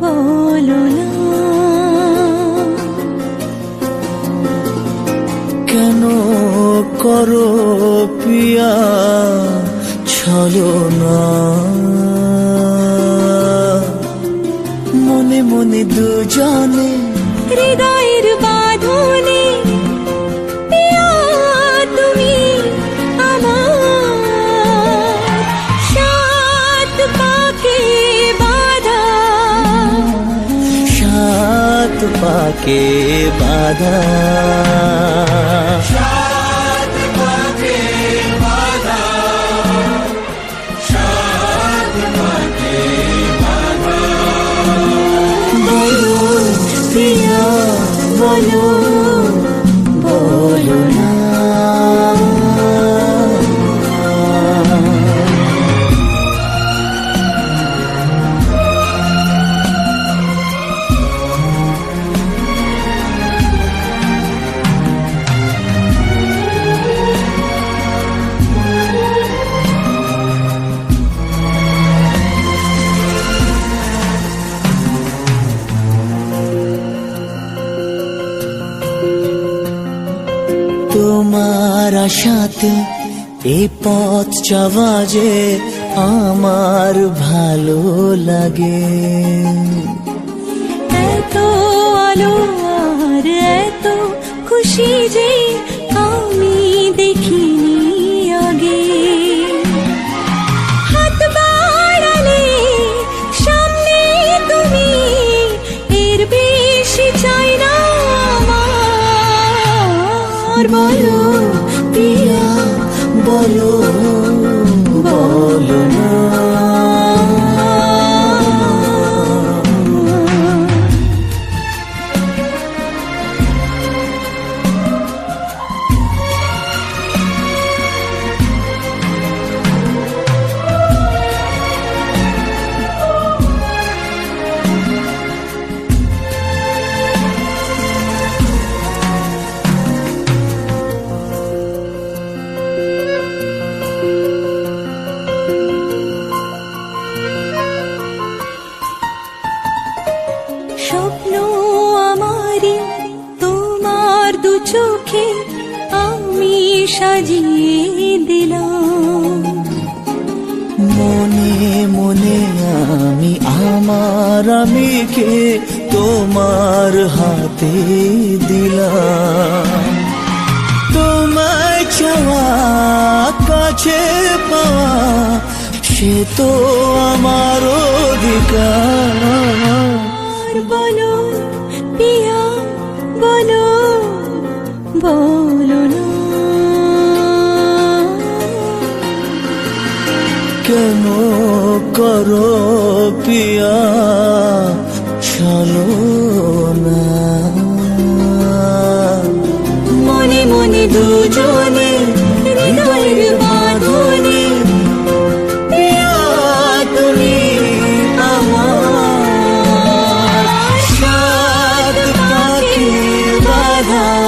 বলো না। কেন করো পিয়া ছলো না। মনে মনে দুজনে হৃদয়ের বাঁধনে সাত পাকে বাধা। প্রিয়া বলো। তোমার আশাতে এ পথ চাওয়া যে আমার ভালো লাগে। এত আলো আর এত খুশি যে আমার বলো পিয়া বলো বলো না। স্বপ্ন আমারই, তোমার দু চোখে আমি সাজিয়ে দিলাম। মনে মনে আমি, আমার আমিকে তোমার হাতে দিলাম। তোমায় চাওয়া কাছে পাওয়া সে তো আমার অধিকার। আর বলো পিয়া বলো বলো কেন করো পিয়া চলো না। মনে মনে দুজনে love.